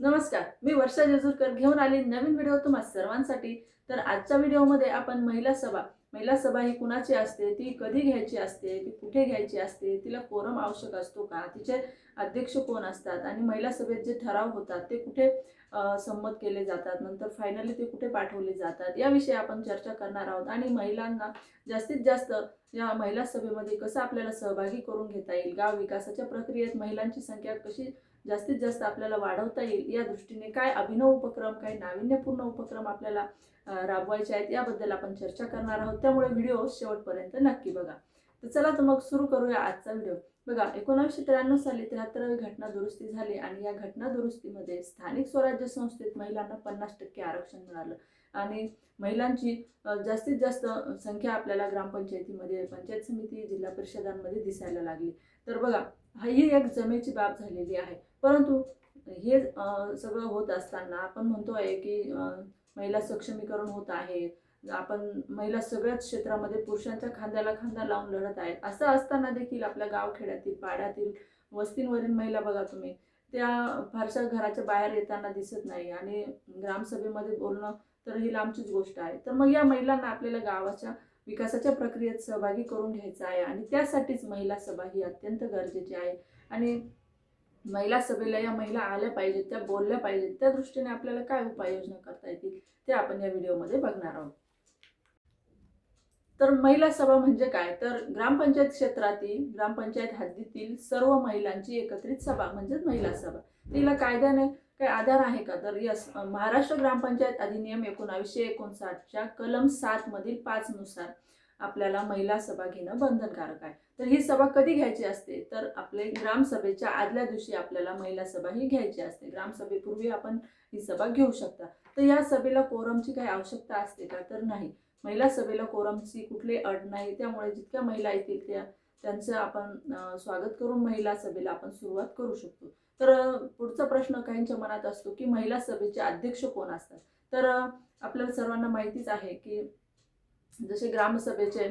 नमस्कार मी वर्षा जेजूरकर घेऊन आली नवीन व्हिडिओ तुम्हा सर्वांसाठी. तर आजच्या व्हिडिओमध्ये आपण महिला सभा. महिला सभा ही कुणाची असते? ती कधी घ्यायची असते? ती कुठे घ्यायची असते? तिला कोरम आवश्यक असतो का? तिचे अध्यक्ष कोण असतात? आणि महिला सभेत जे ठराव होतात ते कुठे संमत केले जातात? नंतर फायनली ते कुठे पाठवले जातात? याविषयी आपण चर्चा करणार आहोत. आणि महिलांना जास्तीत जास्त या महिला सभेमध्ये कसं आपल्याला सहभागी करून घेता येईल? गाव विकासाच्या प्रक्रियेत महिलांची संख्या कशी जास्तीत जास्त आपल्याला वाढवता येईल या दृष्टीने काय अभिनव उपक्रम काय नाविन्यपूर्ण उपक्रम आपल्याला राबवायचे आहेत याबद्दल आपण चर्चा करणार आहोत. त्यामुळे व्हिडिओ शेवटपर्यंत नक्की बघा. तर चला तर मग सुरू करूया आजचा व्हिडिओ. बघा एकोणीसशे त्र्याण्णव साली त्र्याहत्तरावी घटना दुरुस्ती झाली आणि या घटना दुरुस्तीमध्ये स्थानिक स्वराज्य संस्थेत महिलांना पन्नास टक्के आरक्षण मिळालं. आणि महिलांची जास्तीत जास्त संख्या आपल्याला ग्रामपंचायतीमध्ये पंचायत समिती जिल्हा परिषदांमध्ये दिसायला लागली. तर बघा हा ही एक जमेची बाब झालेली आहे. परंतु हे सगळं होत असताना आपण म्हणतो आहे की महिला सक्षमीकरण होत आहे. आपण महिला सगळ्याच क्षेत्रामध्ये पुरुषांच्या खांद्याला खांदा लावून लढत आहेत. असं असताना देखील आपल्या गावखेड्यातील पाड्यातील वस्तींवरील महिला बघा तुम्ही त्या फारशा घराच्या बाहेर येताना दिसत नाही. आणि ग्रामसभेमध्ये बोलणं तर ही लांबचीच गोष्ट आहे. तर मग या महिलांना आपल्याला गावाच्या विकासाच्या प्रक्रियेत सहभागी करून घ्यायचा आहे आणि त्यासाठीच महिला सभा ही अत्यंत गरजेची आहे. आणि महिला सभेला या महिला आल्या पाहिजेत त्या बोलल्या पाहिजेत त्या दृष्टीने आपल्याला काय उपाययोजना करता येतील ते आपण या व्हिडिओमध्ये बघणार आहोत. तर महिला सभा म्हणजे काय? तर ग्रामपंचायत क्षेत्रातील ग्रामपंचायत हद्दीतील सर्व महिलांची एकत्रित सभा म्हणजेच महिला सभा. तिला कायद्याने काही आधार आहे का? तर यस महाराष्ट्र ग्रामपंचायत अधिनियम एकोणावीसशे एकोणसाठच्या कलम सात मधील पाच नुसार आपल्याला महिला सभा घेणं बंधनकारक आहे. तर ही सभा कधी घ्यायची असते? तर आपले ग्रामसभेच्या आदल्या दिवशी आपल्याला महिला सभा ही घ्यायची असते. ग्रामसभेपूर्वी आपण ही सभा घेऊ शकता. तर या सभेला कोरमची काही आवश्यकता असते का? तर नाही. महिला सभेला कोरमची कुठली अट नाही. त्यामुळे जितक्या महिला येतील त्या त्यांचं आपण स्वागत करून महिला सभेला आपण सुरुवात करू शकतो. तर पुढचा प्रश्न काहींच्या मनात असतो की महिला सभेचे अध्यक्ष कोण असतात? तर आपल्याला सर्वांना माहितीच आहे की जसे ग्रामसभेचे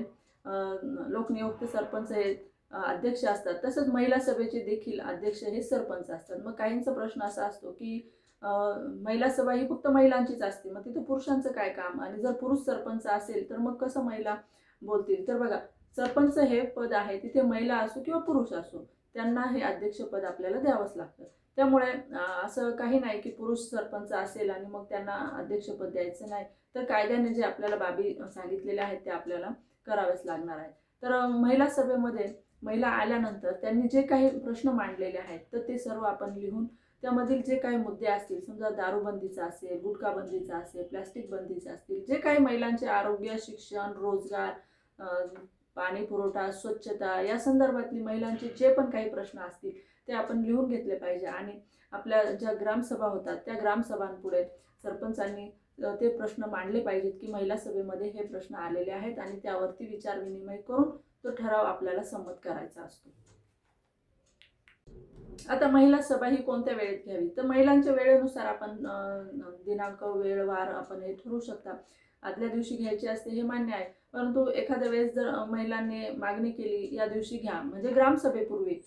लोकनियुक्त सरपंच हे अध्यक्ष असतात तसंच महिला सभेचे देखील अध्यक्ष हे सरपंच असतात. मग काहींचा प्रश्न असा असतो की महिला सभा ही फक्त महिलांचीच असते मग तिथे पुरुषांचं काय काम? आणि जर पुरुष सरपंच असेल तर मग कसं महिला बोलतील? तर बघा सरपंच हे पद आहे तिथे महिला असो किंवा पुरुष असो. त्यांना हे अध्यक्षपद आपल्याला द्यावंच लागतं. त्यामुळे असं काही नाही की पुरुष सरपंच असेल आणि मग त्यांना अध्यक्षपद द्यायचं नाही तर कायद्याने जे आपल्याला बाबी सांगितलेल्या आहेत त्या आपल्याला कराव्याच लागणार आहे. तर महिला सभेमध्ये महिला आल्यानंतर त्यांनी जे काही प्रश्न मांडलेले आहेत तर ते सर्व आपण लिहून त्यामधील जे काही मुद्दे असतील समजा दारूबंदीचा असेल गुटखा बंदीचा असेल प्लॅस्टिक बंदीचा असतील जे काही महिलांचे आरोग्य शिक्षण रोजगार पाणी पुरवठा स्वच्छता या संदर्भातली महिलांचे जे पण काही प्रश्न असतील ते आपण लिहून घेतले पाहिजे. आणि आपल्या ज्या ग्रामसभा होतात त्या ग्रामसभांपुढे सरपंचांनी ते प्रश्न मांडले पाहिजेत की महिला सभेमध्ये हे प्रश्न आलेले आहेत आणि त्यावरती विचार विनिमय करून तो ठराव आपल्याला संमत करायचा असतो. आता महिला सभा ही कोणत्या वेळेत घ्यावी? तर महिलांच्या वेळेनुसार आपण दिनांक वेळ वार आपण हे ठरवू शकता. आदल्या दिवशी घ्यायची असते हे मान्य आहे. परंतु एखाद्या वेळेस जर महिलांनी मागणी केली या दिवशी घ्या. म्हणजे ग्रामसभेपूर्वी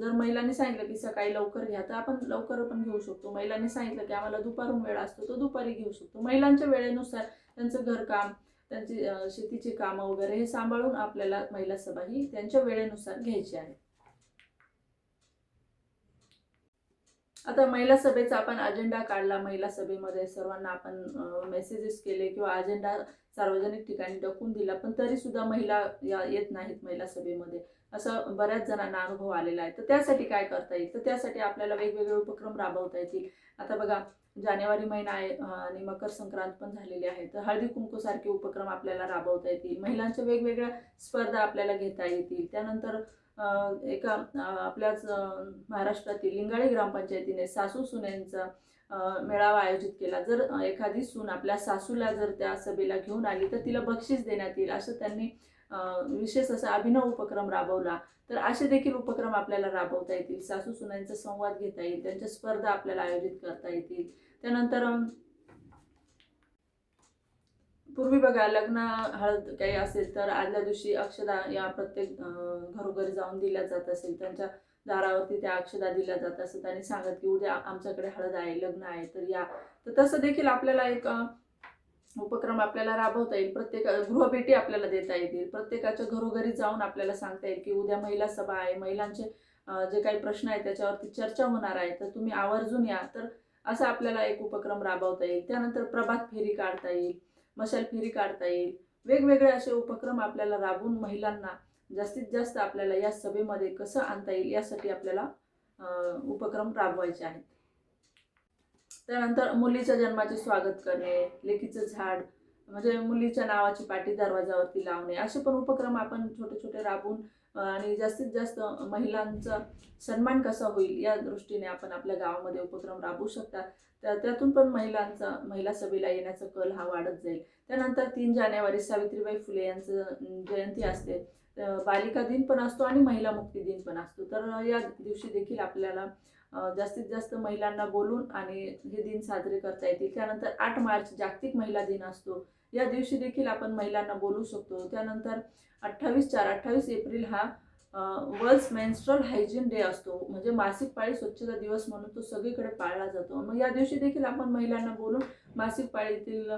जर महिलांनी सांगितलं की सकाळी लवकर घ्या तर आपण लवकर पण घेऊ शकतो. महिलांनी सांगितलं की आम्हाला दुपारून वेळ असतो तो दुपारी घेऊ शकतो. महिलांच्या वेळेनुसार त्यांचं घरकाम त्यांची शेतीची कामं वगैरे हे सांभाळून आपल्याला महिला सभा ही त्यांच्या वेळेनुसार घ्यायची आहे. आता महिला सभेचा आपण अजेंडा काढला महिला सभेमध्ये सर्वांना आपण मेसेजेस केले किंवा अजेंडा सार्वजनिक ठिकाणी टाकून दिला पण तरी सुद्धा महिला या येत नाहीत महिला सभेमध्ये. असं बऱ्याच जणांना अनुभव आलेला आहे. तर त्यासाठी काय करता येईल? तर त्यासाठी आपल्याला वेगवेगळे उपक्रम राबवता येतील. आता बघा जानेवारी महिना आहे आणि मकर संक्रांत पण झालेली आहे. तर हळदी कुंकू सारखे उपक्रम आपल्याला राबवता येतील. महिलांच्या वेगवेगळ्या स्पर्धा आपल्याला घेता येतील. त्यानंतर एका आपल्याच महाराष्ट्रातील लिंगाळे ग्रामपंचायतीने सासू सुनेंचा मेळावा आयोजित केला. जर एखादी सून आपल्या सासूला जर त्या सभेला घेऊन आली तर तिला बक्षीस देण्यात येईल असं त्यांनी विशेष असा अभिनव उपक्रम राबवला. तर असे देखील उपक्रम आपल्याला राबवता येतील. सासू सुनांचा संवाद घेता येईल. त्यांच्या स्पर्धा आपल्याला आयोजित करता येतील. त्यानंतर पूर्वी बघा लग्न हळद काही असेल तर आदल्या दिवशी अक्षदा या प्रत्येक घरोघरी जाऊन दिल्या जात असेल. त्यांच्या दारावरती त्या अक्षदा दिल्या जात असत आणि सांगत की उद्या आमच्याकडे हळद आहे लग्न आहे तर या. तर तसं देखील आपल्याला एक उपक्रम आपल्याला राबवता येईल. प्रत्येक गृहभेटी आपल्याला देता येतील. प्रत्येकाच्या घरोघरी जाऊन आपल्याला सांगता येईल की उद्या महिला सभा आहे. महिलांचे जे काही प्रश्न आहेत त्याच्यावरती चर्चा होणार आहे. तर तुम्ही आवर्जून या. तर असा आपल्याला एक उपक्रम राबवता येईल. त्यानंतर प्रभात फेरी काढता येईल. मशाल फेरी काढता येईल. वेगवेगळे असे उपक्रम आपल्याला राबवून महिलांना जास्तीत जास्त आपल्याला या सभेमध्ये कसं आणता येईल यासाठी आपल्याला उपक्रम राबवायचे आहेत. त्यानंतर मुलीच्या जन्माचे स्वागत करणे लेकीचं झाड म्हणजे मुलीच्या नावाची पाटी दरवाजावरती लावणे असे पण उपक्रम आपण छोटे छोटे राबवून आणि जास्तीत जास्त महिलांचा सन्मान कसा होईल या दृष्टीने आपण आपल्या गावामध्ये उपक्रम राबवू शकता. त्या त्यातून पण महिलांचा महिला सभेला येण्याचा कल हा वाढत जाईल. त्यानंतर तीन जानेवारी सावित्रीबाई फुले यांचं जयंती असते. बालिका दिन पण असतो आणि महिला मुक्ती दिन पण असतो. तर या दिवशी देखील आपल्याला जास्तीत जास्त महिलांना बोलून आणि हे दिन साजरे करता येतील. त्यानंतर आठ मार्च जागतिक महिला दिन असतो. या दिवशी देखील आपण महिलांना बोलू शकतो. त्यानंतर अठ्ठावीस चार अठ्ठावीस एप्रिल हा वर्ल्ड मेन्स्ट्रल हायजीन डे असतो. म्हणजे मासिक पाळी स्वच्छता दिवस म्हणून तो सगळीकडे पाळला जातो. मग या दिवशी देखील आपण महिलांना बोलून मासिक पाळीतील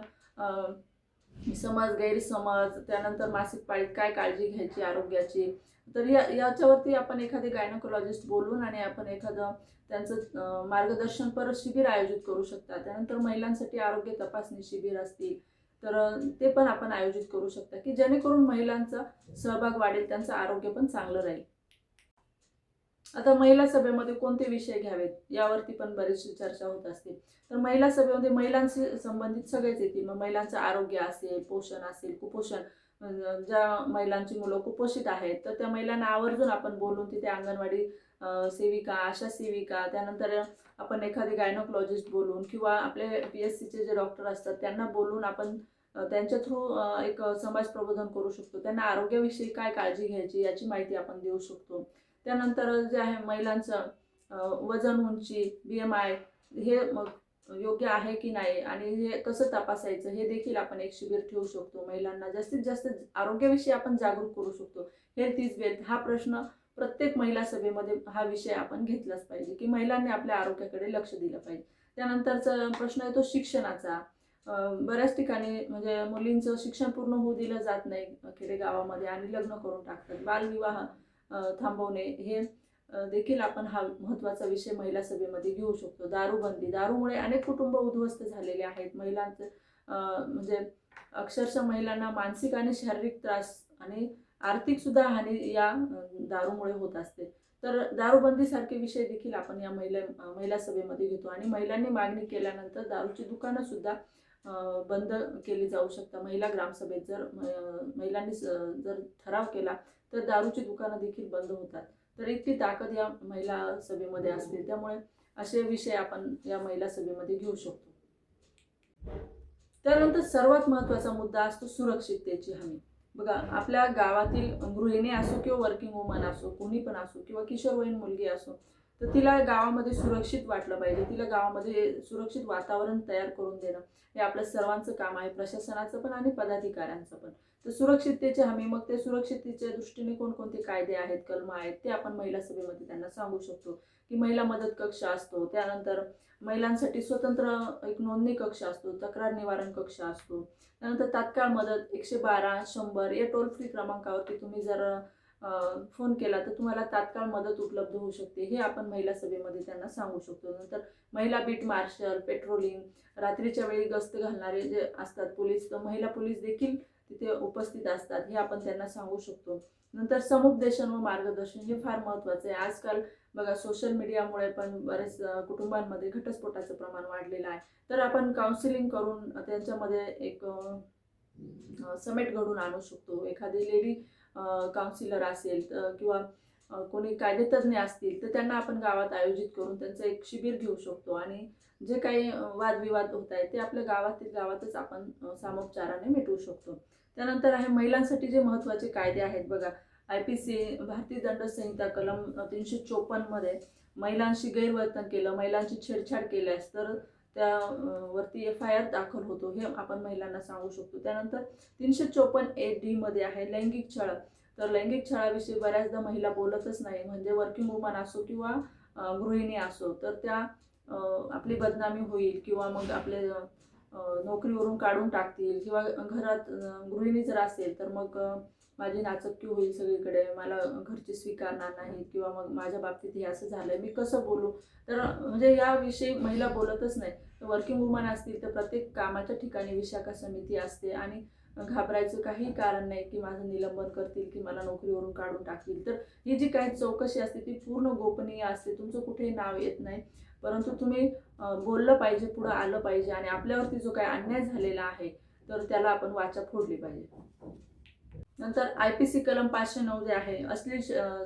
समाज समज गैरसमज त्यानंतर मासिक पाळीत काय काळजी घ्यायची आरोग्याची. तर या याच्यावरती आपण एखादे गायनोकोलॉजिस्ट बोलून आणि आपण एखादं त्यांचं मार्गदर्शनपर शिबिर आयोजित करू शकता. त्यानंतर महिलांसाठी आरोग्य तपासणी शिबिर असतील. तर ते पण आपण आयोजित करू शकता की जेणेकरून महिलांचा सहभाग वाढेल त्यांचं आरोग्य पण चांगलं राहील. आता महिला सभेमध्ये कोणते विषय घ्यावेत? यावरती पण बरीचशी चर्चा होत असते. तर महिला सभेमध्ये महिलांशी संबंधित सगळेच येतील. मग महिलांचं आरोग्य असेल पोषण असेल कुपोषण ज्या महिलांची मुलं कुपोषित आहेत तर त्या महिलांना आवर्जून आपण बोलून तिथे अंगणवाडी सेविका आशा सेविका त्यानंतर आपण एखादे गायनोकॉलॉजिस्ट बोलून किंवा आपले पी एस सीचे जे डॉक्टर असतात त्यांना बोलून आपण त्यांच्या थ्रू एक समाज प्रबोधन करू शकतो. त्यांना आरोग्याविषयी काय काळजी घ्यायची याची माहिती आपण देऊ शकतो. त्यानंतर जे आहे महिलांचं वजन उंची बी एम आय हे मग योग्य आहे की नाही आणि हे कसं तपासायचं हे देखील आपण एक शिबिर ठेवू शकतो महिलांना. जास्तीत जास्त आरोग्याविषयी आपण जागरूक करू शकतो. हेल्थ इज वेल्थ हा प्रश्न प्रत्येक महिला सभेमध्ये हा विषय आपण घेतलाच पाहिजे की महिलांनी आपल्या आरोग्याकडे लक्ष दिलं पाहिजे. त्यानंतरचा प्रश्न येतो शिक्षणाचा. बऱ्याच ठिकाणी म्हणजे मुलींचं शिक्षण पूर्ण होऊ दिलं जात नाही खेडेगावामध्ये आणि लग्न करून टाकतात. बालविवाह थांबवणे हे देखील आपण हा महत्त्वाचा विषय महिला सभेमध्ये घेऊ शकतो. दारूबंदी दारूमुळे अनेक कुटुंब उद्ध्वस्त झालेले आहेत. महिलांचं म्हणजे अक्षरशः महिलांना मानसिक आणि शारीरिक त्रास आणि आर्थिक सुद्धा हानी या दारूमुळे होत असते. तर दारूबंदीसारखे विषय देखील आपण या महिला महिला सभेमध्ये घेतो. आणि महिलांनी मागणी केल्यानंतर दारूची दुकानं सुद्धा बंद केली जाऊ शकतात. महिला ग्रामसभेत जर महिलांनी जर ठराव केला तर दारूची दुकानं देखील बंद होतात. तर इतकी ताकद या महिला सभेमध्ये असते. त्यामुळे असे विषय आपण या महिला सभेमध्ये घेऊ शकतो. त्यानंतर सर्वात महत्त्वाचा मुद्दा असतो सुरक्षिततेची हमी. बघा आपल्या गावातील गृहिणी असो किंवा वर्किंग वुमन असो कोणी पण असो किंवा किशोरवयीन मुलगी असो तर तिला गावामध्ये सुरक्षित वाटलं पाहिजे. तिला गावामध्ये सुरक्षित वातावरण तयार करून देणं हे आपलं सर्वांचं काम आहे प्रशासनाचं पण आणि पदाधिकाऱ्यांचं पण. तर सुरक्षिततेची हमी मग ते सुरक्षिततेच्या दृष्टीने कोणकोणते कायदे आहेत कलम आहेत ते आपण महिला सभेमध्ये त्यांना सांगू शकतो. की महिला मदत कक्ष असतो त्यानंतर महिलांसाठी स्वतंत्र एक नोंदणी कक्ष असतो तक्रार निवारण कक्ष असतो. त्यानंतर तात्काळ मदत एकशे बारा शंभर या टोल फ्री क्रमांकावरती तुम्ही जर फोन केला तर तुम्हाला तात्काळ मदत उपलब्ध होऊ शकते हे आपण महिला सभेमध्ये त्यांना सांगू शकतो. नंतर महिला बीट मार्शल पेट्रोलिंग रात्रीच्या वेळी गस्त घालणारे जे असतात पोलीस तर महिला पोलीस देखील तिथे उपस्थित असतात हे आपण त्यांना सांगू शकतो. नंतर समुपदेशन व मार्गदर्शन हे फार महत्त्वाचं आहे. आजकाल बघा सोशल मीडियामुळे पण बरेच कुटुंबांमध्ये घटस्फोटाचं प्रमाण वाढलेलं आहे. तर आपण काउन्सिलिंग करून त्यांच्यामध्ये एक समेट घडून आणू शकतो. एखादी लेडी काउन्सिलर असेल किंवा कोणी कायदेतज्ञ असतील तर त्यांना आपण गावात आयोजित करून त्यांचं एक शिबिर घेऊ शकतो. आणि जे काही वादविवाद होत आहेत ते आपल्या गावातील गावातच आपण सामोपचाराने मिटवू शकतो. त्यानंतर आहे महिलांसाठी जे महत्त्वाचे कायदे आहेत बघा. आय पी सी भारतीय दंड संहिता कलम तीनशे चोपन्नमध्ये महिलांशी गैरवर्तन केलं महिलांची छेडछाड केल्यास तर त्या वरती एफ आय आर दाखल होतो हे आपण महिलांना सांगू शकतो. त्यानंतर तीनशे चोपन्न ए डीमध्ये आहे लैंगिक छळ. तर लैंगिक छळाविषयी बऱ्याचदा महिला बोलतच नाही म्हणजे वर्किंग वुमन असो किंवा गृहिणी असो तर त्या आपली बदनामी होईल किंवा मग आपले नोकरीवरून काढून टाकतील किंवा घरात गृहिणी जर असेल तर मग माझी नाचक्की होईल सगळीकडे मला घरचे स्वीकारणार नाहीत किंवा मग माझ्या बाबतीत हे असं झालंय मी कसं बोलू? तर म्हणजे याविषयी महिला बोलतच नाही. वर्किंग वुमन असतील तर प्रत्येक कामाच्या ठिकाणी विशाखा समिती असते आणि घाबरायचं काही कारण नाही की माझं निलंबन करतील की मला नोकरीवरून काढून टाकतील. तर ही जी काही चौकशी असते ती पूर्ण गोपनीय असते तुमचं कुठेही नाव येत नाही. परंतु तुम्ही बोललं पाहिजे पुढं आलं पाहिजे आणि आपल्यावरती जो काही अन्याय झालेला आहे तर त्याला आपण वाचा फोडली पाहिजे. नंतर आय पी सी कलम पाचशे नऊ जे आहे असली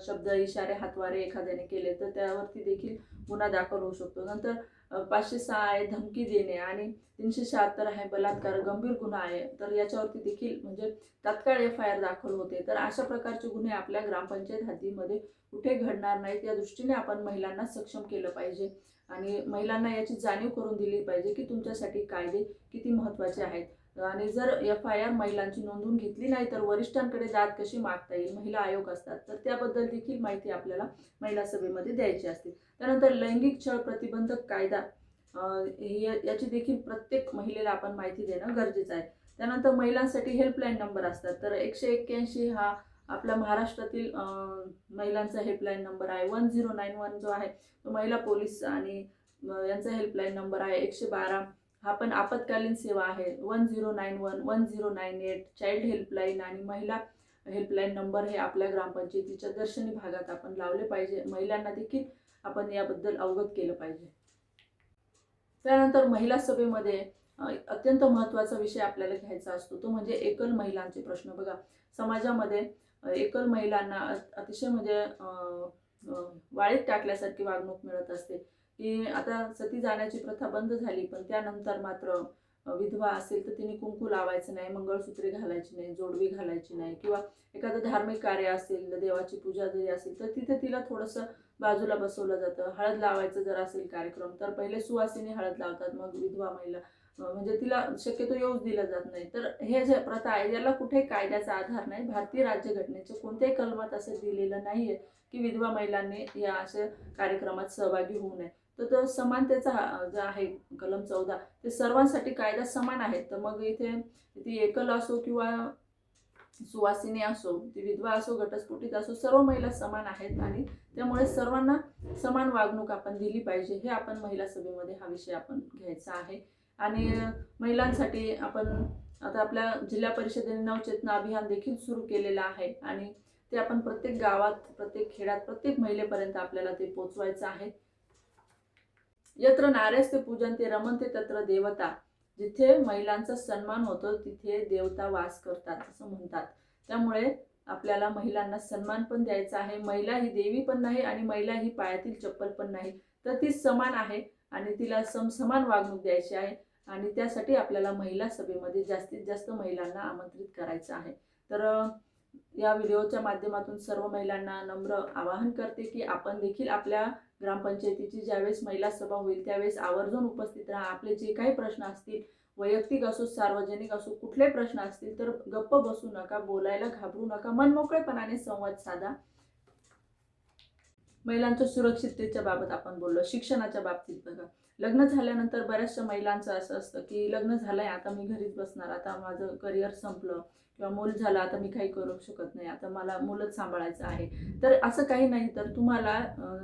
शब्द इशारे हातवारे एखाद्याने केले तर त्यावरती देखील गुन्हा दाखल होऊ शकतो. नंतर पाचशे सहा आहे धमकी देणे आणि तीनशे शहात्तर आहे बलात्कार गंभीर गुन्हा आहे तर याच्यावरती देखील म्हणजे तात्काळ एफ आय आर दाखल होते. तर अशा प्रकारचे गुन्हे आपल्या ग्रामपंचायत हद्दीमध्ये कुठे घडणार नाहीत या दृष्टीने आपण महिलांना सक्षम केलं पाहिजे. आणि महिलांना याची जाणीव करून दिली पाहिजे की तुमच्यासाठी कायदे किती महत्त्वाचे आहेत. आणि जर एफ आय आर महिलांची नोंदवून घेतली नाही तर वरिष्ठांकडे दाद कशी मागता येईल? महिला आयोग असतात तर त्याबद्दल देखील माहिती आपल्याला महिला सभेमध्ये द्यायची असते. त्यानंतर लैंगिक छळ प्रतिबंधक कायदा हे- याची देखील प्रत्येक महिलेला आपण माहिती देणं गरजेचं आहे. त्यानंतर महिलांसाठी हेल्पलाईन नंबर असतात तर एकशे एक्क्याऐंशी हा आपल्या महाराष्ट्रातील महिलांचा हेल्पलाईन नंबर आहे. वन झिरो नाईन वन जो आहे तो महिला पोलीस आणि यांचा हेल्पलाईन नंबर आहे एकशे बारा. हा पण आपत्कालीन सेवा आहे. One zero nine one one zero nine eight child helpline आणि महिला हेल्पलाईन नंबर हे आपल्या ग्रामपंचायतीच्या दर्शनी भागात आपण लावले पाहिजे. महिलांना देखील आपण याबद्दल अवगत केलं पाहिजे. त्यानंतर महिला सभेमध्ये अत्यंत महत्त्वाचा विषय आपल्याला घ्यायचा असतो. तो म्हणजे एकल महिलांचे प्रश्न. बघा समाजामध्ये एकल महिलांना अतिशय म्हणजे वाळीत टाकल्यासारखी वागणूक मिळत असते. की आता सती जाण्याची प्रथा बंद झाली पण त्यानंतर मात्र विधवा असेल तर तिने कुंकू लावायचं नाही मंगळसूत्रे घालायची नाही जोडवी घालायची नाही किंवा एखादं धार्मिक कार्य असेल देवाची पूजा जरी असेल तर तिथे तिला थोडंसं बाजूला बसवलं जातं. हळद लावायचं जर असेल कार्यक्रम तर पहिले सुवासिनी हळद लावतात मग विधवा महिला म्हणजे तिला शक्यतो येऊच दिलं जात नाही. तर हे जे प्रथा आहे याला कुठे कायद्याचा आधार नाही. भारतीय राज्यघटनेच्या कोणत्याही कलमात असं दिलेलं नाही आहे की विधवा महिलांनी या अशा कार्यक्रमात सहभागी होऊ नये. तर तो समानतेचा जो आहे कलम चौदा ते सर्वांसाठी कायदा समान आहे. तर मग इथे ती एकल असो किंवा सुवासिनी असो ती विधवा असो घटस्फोटीत असो सर्व महिला समान आहेत आणि त्यामुळे सर्वांना समान वागणूक आपण दिली पाहिजे. हे आपण महिला सभेमध्ये हा विषय आपण घ्यायचा आहे. आणि महिलांसाठी आपण आता आपल्या जिल्हा परिषदेने नवचेतना अभियान देखील सुरू केलेलं आहे आणि ते आपण प्रत्येक गावात प्रत्येक खेड्यात प्रत्येक महिलेपर्यंत आपल्याला ते पोचवायचं आहे. यत्र नार्यस्ते पूजन ते रमनते तत्र देवता. जिथे महिलांचा सन्मान होतो तिथे देवता वास करतात असं म्हणतात. त्यामुळे आपल्याला महिलांना सन्मान पण द्यायचा आहे. महिला ही देवी पण नाही आणि महिला ही पायातील चप्पल पण नाही. तर ती समान आहे आणि तिला सम समान वागणूक द्यायची आहे. आणि त्यासाठी आपल्याला महिला सभेमध्ये जास्तीत जास्त महिलांना आमंत्रित करायचं आहे. तर या व्हिडिओच्या माध्यमातून सर्व महिलांना नम्र आवाहन करते की आपण देखील आपल्या ग्रामपंचायतीची ज्यावेळेस महिला सभा होईल त्यावेळेस आवर्जून उपस्थित राहा. आपले जे काही प्रश्न असतील वैयक्तिक असो सार्वजनिक असो कुठले प्रश्न असतील तर गप्प बसू नका बोलायला घाबरू नका मनमोकळेपणाने संवाद साधा. महिलांच्या सुरक्षिततेच्या बाबत आपण बोललो शिक्षणाच्या बाबतीत बघा. लग्न झाल्यानंतर बऱ्याचशा महिलांचं असं असतं की लग्न झालंय आता मी घरीच बसणार आता माझं करिअर संपलं किंवा मूल झालं आता मी काही करू शकत नाही आता मला मुलंच सांभाळायचं आहे. तर असं काही नाही तर तुम्हाला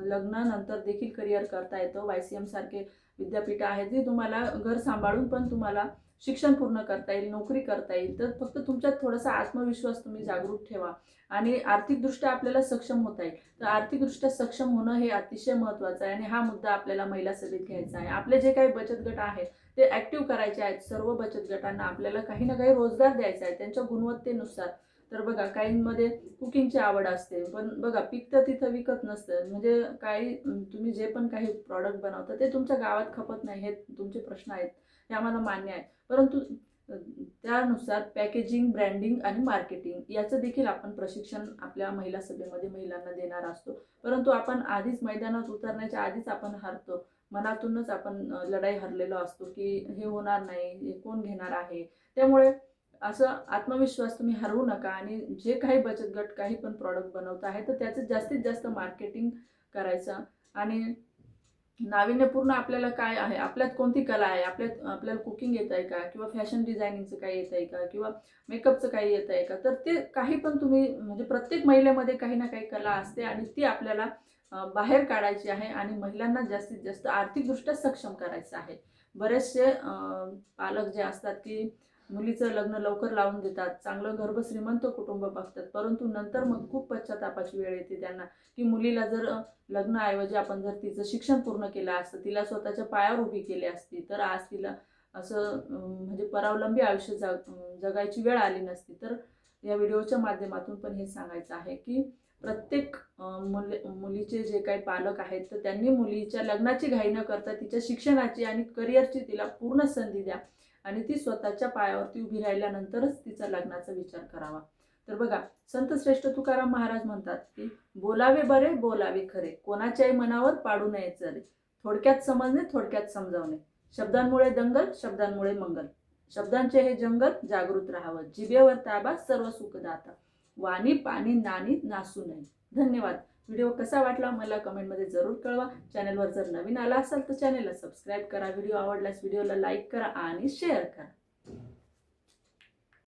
लग्नानंतर देखील करिअर करता येतं. वाय सी एम सारखे विद्यापीठ आहेत जे तुम्हाला घर सांभाळून पण तुम्हाला शिक्षण पूर्ण करता येईल नोकरी करता येईल तर फक्त तुमच्यात थोडासा आत्मविश्वास तुम्ही जागृत ठेवा. आणि आर्थिकदृष्ट्या आपल्याला सक्षम होता येईल. तर आर्थिकदृष्ट्या सक्षम होणं हे अतिशय महत्त्वाचं आहे आणि हा मुद्दा आपल्याला महिला सभेत घ्यायचा आहे. आपले जे काही बचत गट आहेत ते ॲक्टिव्ह करायचे आहेत. सर्व बचत गटांना आपल्याला काही ना काही रोजगार द्यायचा आहे त्यांच्या गुणवत्तेनुसार. तर बघा काहींमध्ये कुकिंगची आवड असते पण बघा पिकतं तिथं विकत नसतं. म्हणजे काही तुम्ही जे पण काही प्रॉडक्ट बनवता ते तुमच्या गावात खपत नाही हे तुमचे प्रश्न आहेत. हे आम्हाला मान्य आहे. परंतु त्यानुसार पॅकेजिंग ब्रँडिंग आणि मार्केटिंग याचं देखील आपण प्रशिक्षण आपल्या महिला सभेमध्ये महिलांना देणार असतो. परंतु आपण आधीच मैदानात उतरण्याच्या आधीच आपण हारतो. मनातूनच आपण लढाई हरलेलो असतो की हे होणार नाही हे कोण घेणार आहे? त्यामुळे असं आत्मविश्वास तुम्ही हरवू नका आणि जे काही बचत गट काही पण प्रॉडक्ट बनवत आहे तर त्याचं जास्तीत जास्त मार्केटिंग करायचं आणि नाविन्यपूर्ण आपल्याला काय आहे? आपल्यात कोणती कला आहे? आपल्यात आपल्याला कुकिंग येत आहे का? किंवा फॅशन डिझायनिंगचं काही येत आहे का? किंवा मेकअपचं काही येत आहे का? तर ते काही पण तुम्ही म्हणजे प्रत्येक महिलेमध्ये काही ना काही कला असते आणि ती आपल्याला बाहेर काढायची आहे आणि महिलांना जास्तीत जास्त आर्थिकदृष्ट्या सक्षम करायचं आहे. बरेचसे पालक जे असतात की मुलीचं लग्न लवकर लावून देतात. चांगलं गर्भ श्रीमंत कुटुंब बघतात. परंतु नंतर मग खूप पश्चातापाची वेळ येते त्यांना. की मुलीला जर लग्नाऐवजी आपण जर तिचं शिक्षण पूर्ण केलं असतं तिला स्वतःच्या पायावर उभी केली असती तर आज तिला असं म्हणजे परावलंबी आयुष्य जग जगायची वेळ आली नसती. तर या व्हिडिओच्या माध्यमातून पण हे सांगायचं आहे की प्रत्येक मुल मुले मुलीचे जे काही पालक आहेत तर त्यांनी मुलीच्या लग्नाची घाई न करता तिच्या शिक्षणाची आणि करिअरची तिला पूर्ण संधी द्या. आणि ती स्वतःच्या पायावरती उभी राहिल्यानंतरच तिचा लग्नाचा विचार करावा. तर बघा संत श्रेष्ठ तुकाराम महाराज म्हणतात की बोलावे बरे बोलावे खरे. कोणाच्याही मनावर पाडू नये चरे थोडक्यात समजणे थोडक्यात समजावणे. शब्दांमुळे दंगल शब्दांमुळे मंगल. शब्दांचे हे जंगल जागृत राहावं. जिभेवर ताबा सर्व सुखदाता. वाणी पाणी नाणी नासू नये. धन्यवाद. व्हिडिओ कसा वाटला मला कमेंटमध्ये जरूर कळवा. चॅनलवर जर नवीन आला असाल तर चॅनलला सबस्क्राईब करा. व्हिडिओ आवडल्यास व्हिडिओला लाईक करा आणि शेअर करा.